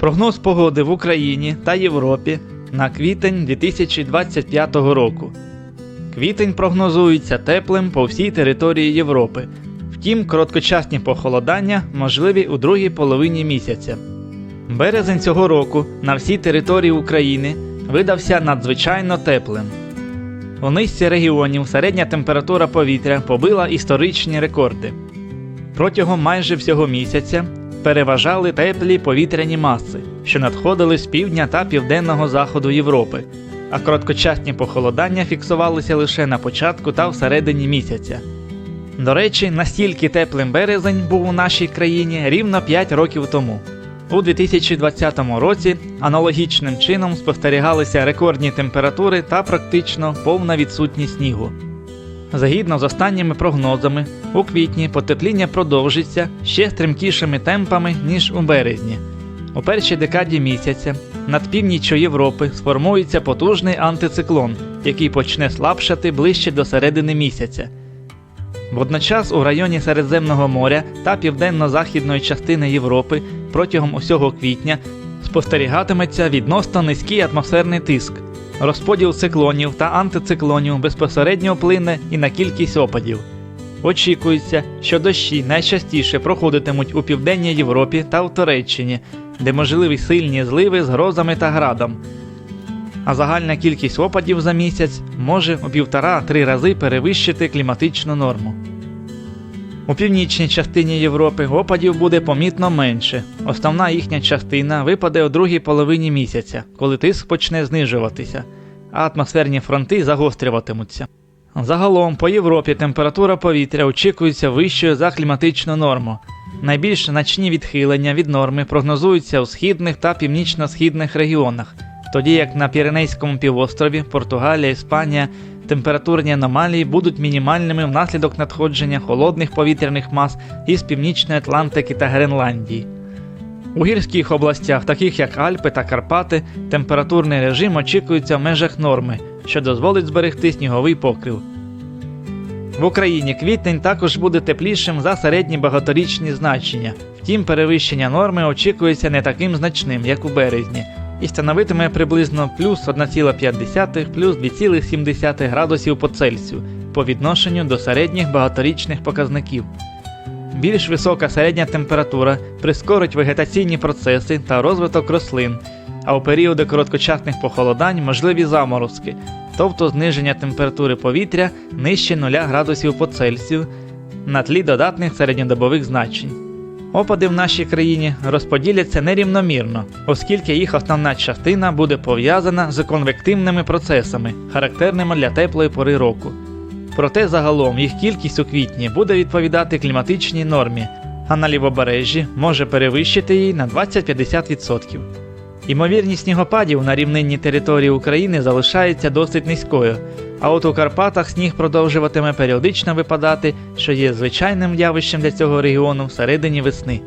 Прогноз погоди в Україні та Європі на квітень 2025 року. Квітень прогнозується теплим по всій території Європи. Втім, короткочасні похолодання можливі у другій половині місяця. Березень цього року на всій території України видався надзвичайно теплим. У низці регіонів середня температура повітря побила історичні рекорди. Протягом майже всього місяця переважали теплі повітряні маси, що надходили з півдня та південного заходу Європи, а короткочасні похолодання фіксувалися лише на початку та всередині місяця. До речі, настільки теплим березень був у нашій країні рівно 5 років тому. У 2020 році аналогічним чином спостерігалися рекордні температури та практично повна відсутність снігу. Згідно з останніми прогнозами, у квітні потепління продовжиться ще стрімкішими темпами, ніж у березні. У першій декаді місяця над північчю Європи сформується потужний антициклон, який почне слабшати ближче до середини місяця. Водночас у районі Середземного моря та південно-західної частини Європи протягом усього квітня спостерігатиметься відносно низький атмосферний тиск. Розподіл циклонів та антициклонів безпосередньо вплине і на кількість опадів. Очікується, що дощі найчастіше проходитимуть у південній Європі та в Туреччині, де можливі сильні зливи з грозами та градом. А загальна кількість опадів за місяць може у півтора-три рази перевищити кліматичну норму. У північній частині Європи опадів буде помітно менше. Основна їхня частина випаде у другій половині місяця, коли тиск почне знижуватися, а атмосферні фронти загострюватимуться. Загалом по Європі температура повітря очікується вищою за кліматичну норму. Найбільш значні відхилення від норми прогнозуються у східних та північно-східних регіонах, тоді як на Піренейському півострові, Португалія, Іспанія температурні аномалії будуть мінімальними внаслідок надходження холодних повітряних мас із Північної Атлантики та Гренландії. У гірських областях, таких як Альпи та Карпати, температурний режим очікується в межах норми, що дозволить зберегти сніговий покрив. В Україні квітень також буде теплішим за середні багаторічні значення, втім перевищення норми очікується не таким значним, як у березні, і становитиме приблизно плюс 1,5 плюс 2,7 градусів по Цельсію по відношенню до середніх багаторічних показників. Більш висока середня температура прискорить вегетаційні процеси та розвиток рослин, а у періоди короткочасних похолодань можливі заморозки, тобто зниження температури повітря нижче 0 градусів по Цельсію на тлі додатних середньодобових значень. Опади в нашій країні розподіляться нерівномірно, оскільки їх основна частина буде пов'язана з конвективними процесами, характерними для теплої пори року. Проте загалом їх кількість у квітні буде відповідати кліматичній нормі, а на лівобережжі може перевищити її на 20-50%. Ймовірність снігопадів на рівнинній території України залишається досить низькою, а от у Карпатах сніг продовжуватиме періодично випадати, що є звичайним явищем для цього регіону всередині весни.